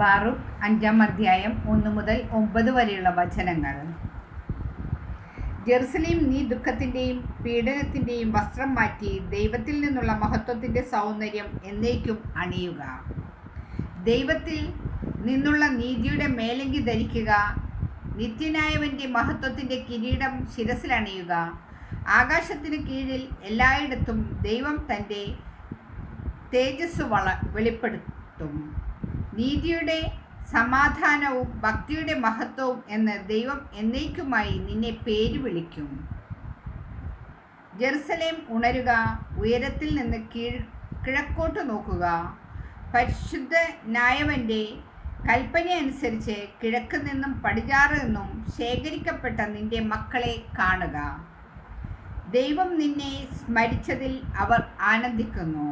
ബാറുഖ് അഞ്ചാം അധ്യായം ഒന്ന് മുതൽ ഒമ്പത് വരെയുള്ള വചനങ്ങൾ. ജെറുസലേം നീ ദുഃഖത്തിന്റെയും പീഡനത്തിന്റെയും വസ്ത്രം മാറ്റി ദൈവത്തിൽ നിന്നുള്ള മഹത്വത്തിന്റെ സൗന്ദര്യം എന്നേക്കും അണിയുക. ദൈവത്തിൽ നിന്നുള്ള നീതിയുടെ മേലങ്കി ധരിക്കുക നിത്യനായവന്റെ മഹത്വത്തിന്റെ കിരീടം ശിരസിലണിയുക ആകാശത്തിന് കീഴിൽ എല്ലായിടത്തും ദൈവം തന്റെ തേജസ് വള വെളിപ്പെടുത്തും. നീതിയുടെ സമാധാനവും ഭക്തിയുടെ മഹത്വവും എന്ന് ദൈവം എന്നേക്കുമായി നിന്നെ പേര് വിളിക്കും. ജെറുസലേം ഉണരുക ഉയരത്തിൽ നിന്ന് കീഴ് കിഴക്കോട്ട് നോക്കുക. പരിശുദ്ധ ന്യായവന്റെ കൽപ്പന അനുസരിച്ച് കിഴക്ക് നിന്നും പടിഞ്ഞാറ് നിന്നും ശേഖരിക്കപ്പെട്ട നിന്റെ മക്കളെ കാണുക. ദൈവം നിന്നെ സ്മരിച്ചതിൽ അവർ ആനന്ദിക്കുന്നു.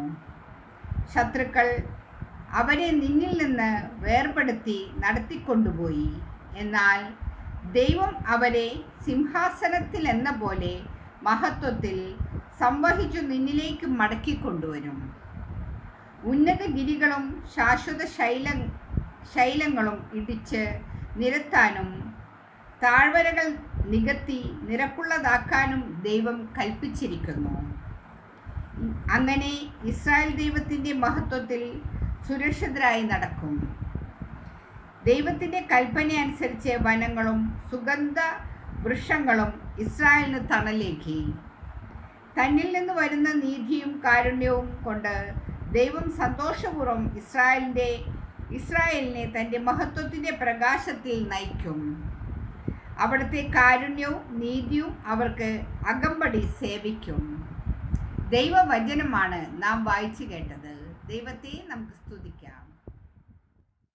ശത്രുക്കൾ അവരെ നിന്നിൽ നിന്ന് വേർപെടുത്തി നടത്തിക്കൊണ്ടുപോയി. എന്നാൽ ദൈവം അവരെ സിംഹാസനത്തിൽ എന്ന പോലെ മഹത്വത്തിൽ സംവഹിച്ചു നിന്നിലേക്ക് മടക്കിക്കൊണ്ടുവരും. ഉന്നത ഗിരികളും ശാശ്വത ശൈല ശൈലങ്ങളും ഇടിച്ച് നിരത്താനും താഴ്വരകൾ നികത്തി നിരപ്പുള്ളതാക്കാനും ദൈവം കൽപ്പിച്ചിരിക്കുന്നു. അങ്ങനെ ഇസ്രായേൽ ദൈവത്തിന്റെ മഹത്വത്തിൽ സുരക്ഷിതരായി നടക്കും ദൈവത്തിന്റെ കൽപ്പന അനുസരിച്ച് വനങ്ങളും സുഗന്ധ വൃക്ഷങ്ങളും ഇസ്രായേലിന് തണലേക്കി തന്നിൽ നിന്ന് വരുന്ന നീതിയും കാരുണ്യവും കൊണ്ട് ദൈവം സന്തോഷപൂർവം ഇസ്രായേലിന്റെ ഇസ്രായേലിനെ തന്റെ മഹത്വത്തിന്റെ പ്രകാശത്തിൽ നയിക്കും. അവിടുത്തെ കാരുണ്യവും നീതിയും അവർക്ക് അകമ്പടി സേവിക്കും. ദൈവവചനമാണ് നാം വായിച്ചു കേട്ടത്. ദൈവത്തെയും നമുക്ക് സ്തുതിക്കാം.